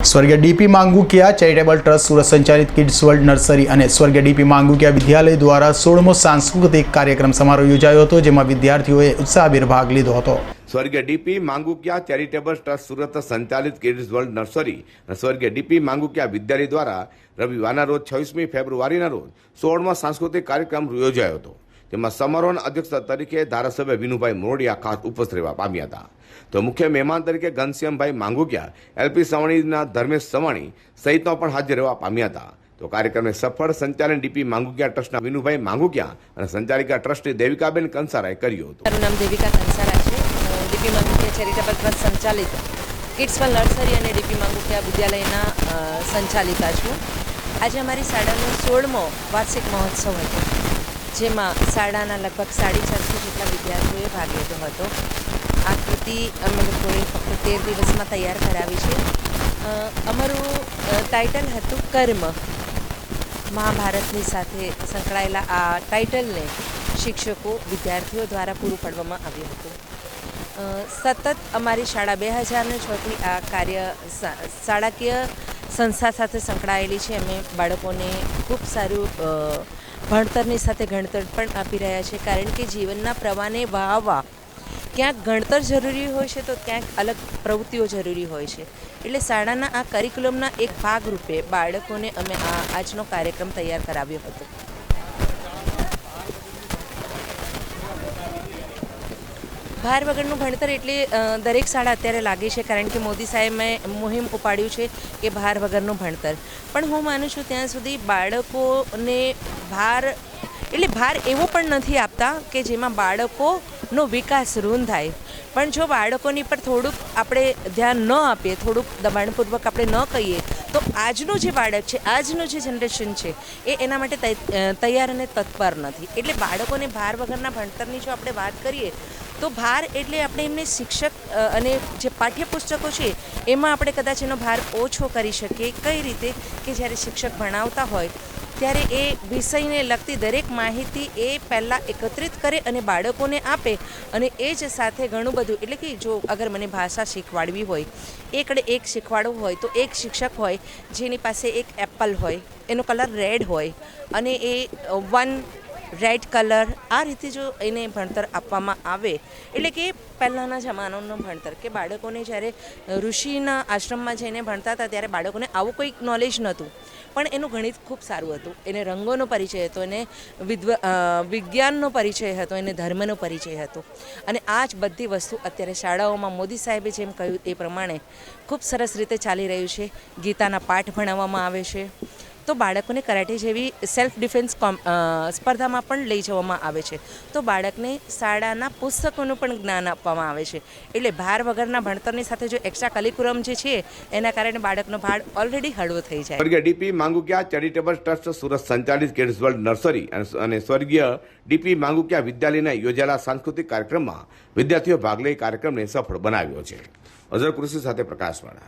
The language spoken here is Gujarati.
સ્વર્ગીય DP Mangukiya charitable trust, Surat સંચાલિત કિડ્સ વર્લ્ડ નર્સરી અને સ્વર્ગીય ડીપી માંગુકિયા વિદ્યાલય દ્વારા સોળમો સાંસ્કૃતિક કાર્યક્રમ સમારોહ યોજાયો હતો, જેમાં વિદ્યાર્થીઓએ ઉત્સાહભેર ભાગ લીધો હતો. સ્વર્ગીય DP Mangukiya charitable trust, Surat સંચાલિત કિડ્સ વર્લ્ડ નર્સરી અને સ્વર્ગીય ડીપી માંગુકિયા વિદ્યાલય દ્વારા રવિવારના રોજ છવ્વીસમી ફેબ્રુઆરીના રોજ સોળમો સાંસ્કૃતિક કાર્યક્રમ યોજાયો હતો. જેમાં સમારોહના અધ્યક્ષ તરીકે ધારાસભ્ય વિનુભાઈ મોરડિયા ખાસ ઉપસ્થિત રહેવા પામ્યા હતા. તો મુખ્ય મહેમાન તરીકે ઘનશ્યામભાઈ માંગુકિયા એલપી સવાણીના ધર્મેશ સવાણી સહિતનો પણ હાજર રહેવા પામ્યા હતા. તો કાર્યક્રમને સફળ સંચાલન ડીપી માંગુકિયા ટ્રસ્ટના વિનુભાઈ માંગુકિયા અને સંચાલિકા ટ્રસ્ટી દેવિકાબેન કંસારાએ કર્યું હતું. મારું નામ દેવિકા કંસારા છે. ડીપી માંગુકિયા ચેરિટેબલ ટ્રસ્ટ સંચાલિત કિડ્સવલ નર્સરી અને ડીપી માંગુકિયા વિદ્યાલયના સંચાલિકા છું. આજે અમારી શાળાનો સોળમો વાર્ષિક મહોત્સવ હતો. જેમાં શાળાના લગભગ સાડી ચારસો જેટલા વિદ્યાર્થીઓએ ભાગ લીધો હતો. આ કૃતિ અમે લોકોએ ફક્ત તેર દિવસમાં તૈયાર કરાવી છે. અમારું ટાઇટલ હતું કર્મ. મહાભારતની સાથે સંકળાયેલા આ ટાઇટલને શિક્ષકો વિદ્યાર્થીઓ દ્વારા પૂરું પાડવામાં આવ્યું હતું. સતત અમારી શાળા બે હજારને છથી આ કાર્ય શાળાકીય સંસ્થા સાથે સંકળાયેલી છે. અમે બાળકોને ખૂબ સારું ભણતરની સાથે ગણતર પણ આપી રહ્યા છે. કારણ કે જીવનના પ્રવાહને વહાવવા ક્યાંક ગણતર જરૂરી હોય છે, તો ક્યાંક અલગ પ્રવૃત્તિઓ જરૂરી હોય છે. એટલે શાળાના આ કરિક્યુલમના એક ભાગરૂપે બાળકોને અમે આ આજનો કાર્યક્રમ તૈયાર કરાવ્યો હતો. ભાર વગરનું ભણતર એટલે દરેક શાળા અત્યારે લાગે છે, કારણ કે મોદી સાહેબે મુહિમ ઉપાડ્યું છે કે ભાર વગરનું ભણતર. પણ હું માનું છું ત્યાં સુધી બાળકોને ભાર, એટલે ભાર એવો પણ નથી આપતા કે જેમાં બાળકોનો વિકાસ રૂન થાય. પણ જો બાળકોની પર થોડુંક આપણે ધ્યાન ન આપીએ, થોડુંક દબાણપૂર્વક આપણે ન કહીએ, તો આજનું જે બાળક છે, આજનું જે જનરેશન છે, એ એના માટે તૈયાર અને તત્પર નથી. એટલે બાળકોને ભાર વગરના ભણતરની જો આપણે વાત કરીએ તો ભાર એટલે આપણે એમને શિક્ષક અને જે પાઠ્યપુસ્તકો છે, એમાં આપણે કદાચ એનો ભાર ઓછો કરી શકીએ. કઈ રીતે? કે જ્યારે શિક્ષક ભણાવતા હોય, ત્યારે એ વિષયને લગતી દરેક માહિતી એ પહેલાં એકત્રિત કરે અને બાળકોને આપે અને એ જ સાથે ઘણું બધું, એટલે કે જો અગર મને ભાષા શીખવાડવી હોય, એકડે એક શીખવાડવું હોય, તો એક શિક્ષક હોય, જેની પાસે એક એપલ હોય, એનો કલર રેડ હોય, અને એ વન રેડ કલર, આ રીતે જો એને ભણતર આપવામાં આવે, એટલે કે પહેલાંના જમાનાનું ભણતર, કે બાળકોને જ્યારે ઋષિના આશ્રમમાં જઈને ભણતા હતા, ત્યારે બાળકોને આવું કોઈ નોલેજ નહોતું. પણ એનું ગણિત ખૂબ સારું હતું. એને રંગોનો પરિચય હતો, એને વિદ્વ વિજ્ઞાનનો પરિચય હતો, એને ધર્મનો પરિચય હતો. અને આ જ બધી વસ્તુ અત્યારે શાળાઓમાં મોદી સાહેબે જેમ કહ્યું એ પ્રમાણે ખૂબ સરસ રીતે ચાલી રહ્યું છે. ગીતાના પાઠ ભણાવવામાં આવે છે. તો બાળકોને કરાટે જેવી સેલ્ફ ડિફેન્સ સ્પર્ધામાં પણ લઈ જવામાં આવે છે. તો બાળકને શાળાના પુસ્તકોનું પણ જ્ઞાન આપવામાં આવે છે. એટલે ભાર વગરના ભણતરની સાથે જો એક્સ્ટ્રા કરિક્યુલમ જે છે, એના કારણે બાળકનો ભાર ઓલરેડી હળવો થઈ જાય. સ્વર્ગીય DP Mangukiya charitable trust Surat સંચાલિત કિડ્સ વર્લ્ડ નર્સરી અને સ્વર્ગીય ડીપી માંગુક્યા વિદ્યાલયના યોજાયેલા સાંસ્કૃતિક કાર્યક્રમમાં વિદ્યાર્થીઓ ભાગ લઈ કાર્યક્રમને સફળ બનાવ્યો છે. અઝર કૃષિ સાથે પ્રકાશવાળા